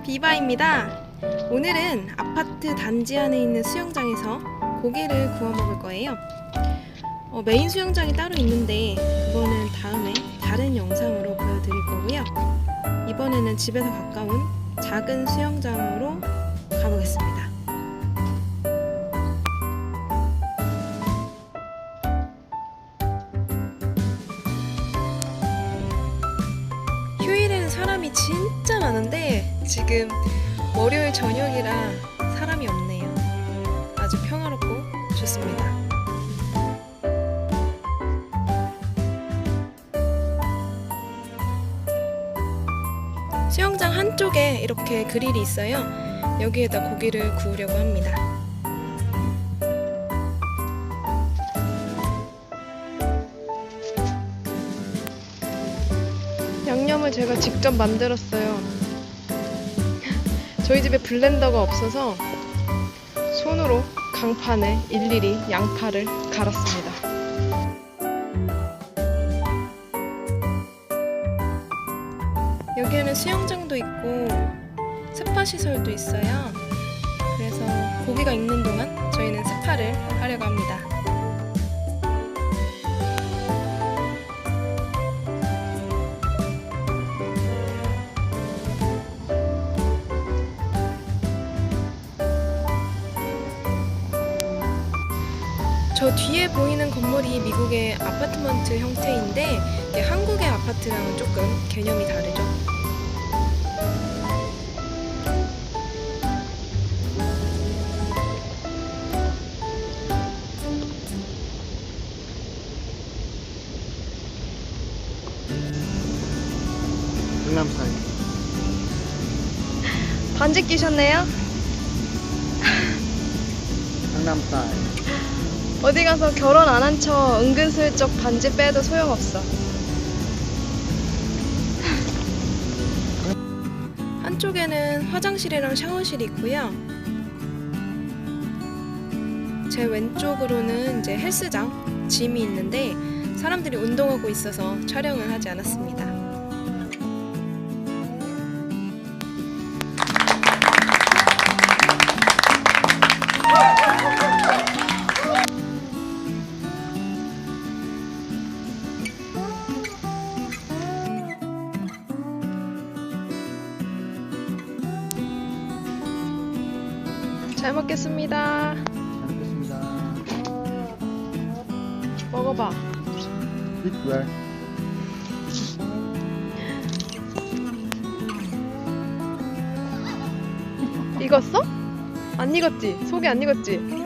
반갑습니다. 오늘은 아파트 단지 안에 있는 수영장에서 고기를 구워 먹을 거예요. 어, 메인 수영장이 따로 있는데 그거는 다음에 다른 영상으로 보여드릴 거고요. 이번에는 집에서 가까운 작은 수영장으로 가보겠습니다. 지금 월요일 저녁이라 사람이 없네요. 아주 평화롭고 좋습니다. 수영장 한쪽에 이렇게 그릴이 있어요. 여기에다 고기를 구우려고 합니다. 양념을 제가 직접 만들었어요. 저희 집에 블렌더가 없어서 손으로 강판에 일일이 양파를 갈았습니다. 여기에는 수영장도 있고 스파 시설도 있어요. 그래서 고기가 익는 동안 저희는 스파를 하려고 합니다. 저 뒤에 보이는 건물이 미국의 아파트먼트 형태인데 한국의 아파트랑은 조금 개념이 다르죠. 강남사이 반지 끼셨네요? 강남사이 어디 가서 결혼 안 한 척 은근슬쩍 반지 빼도 소용없어. 한쪽에는 화장실이랑 샤워실이 있고요. 제 왼쪽으로는 이제 헬스장, 짐이 있는데 사람들이 운동하고 있어서 촬영을 하지 않았습니다. 잘 먹겠습니다. 잘 먹겠습니다 먹어봐. Well 익었어? 안 익었지? 속이 안 익었지?